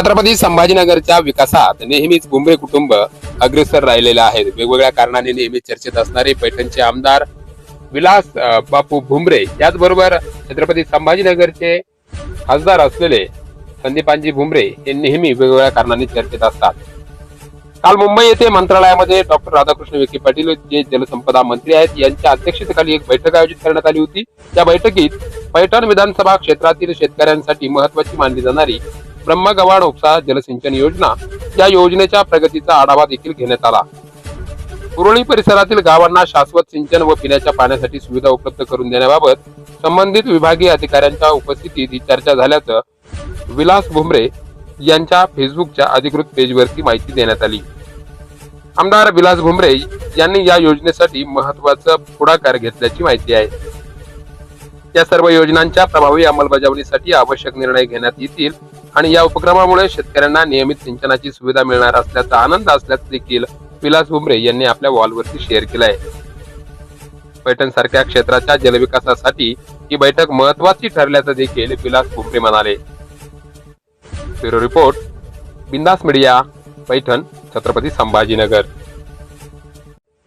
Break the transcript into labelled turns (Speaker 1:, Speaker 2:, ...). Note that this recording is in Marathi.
Speaker 1: छत्रपती संभाजीनगरच्या विकासात नेहमीच बुंबे कुटुंब अग्रेसर राहिलेले आहेत. वेगवेगळ्या कारणाने नेहमी चर्चेत असणारे पैठणचे आमदार विलास बापू भुमरे याचबरोबर छत्रपती संभाजीनगरचे खासदार असलेले संदीपांजी भुमरे हे नेहमी वेगवेगळ्या कारणांनी चर्चेत असतात. काल मुंबई येथे मंत्रालयामध्ये डॉक्टर राधाकृष्ण विखे पाटील जे जलसंपदा मंत्री आहेत यांच्या अध्यक्षतेखाली एक बैठक आयोजित करण्यात आली होती. त्या बैठकीत पैठण विधानसभा क्षेत्रातील शेतकऱ्यांसाठी महत्वाची मानली जाणारी ब्रह्मगव्हाण उपसा जलसिंचन योजना या योजनेच्या प्रगतीचा आढावा देखील घेण्यात आला. कुरळी परिसरातील गावांना शाश्वत सिंचन व पिण्याच्या पाण्यासाठी सुविधा उपलब्ध करून देण्याबाबत संबंधित विभागीय अधिकाऱ्यांच्या उपस्थितीत ही चर्चा झाल्याचं विलास भुमरे यांच्या फेसबुकच्या अधिकृत पेजवरती माहिती देण्यात आली. आमदार विलास भुमरे यांनी या योजनेसाठी महत्त्वाचा पुढाकार घेतल्याची माहिती आहे. या सर्व योजनांच्या प्रभावी अंमलबजावणीसाठी आवश्यक निर्णय घेण्यात येतील आणि या उपक्रमामुळे शेतकऱ्यांना नियमित सिंचनाची सुविधा मिळणार असल्याचा आनंद असल्याचं देखील विलास भुमरे यांनी आपल्या वॉलवरती शेअर केलाय. पैठण सारख्या क्षेत्राच्या जलविकासासाठी ही बैठक महत्वाची ठरल्याचं देखील विलास भुमरे म्हणाले. Bureau report Bindaas media Paithan Chhatrapati Sambhajinagar.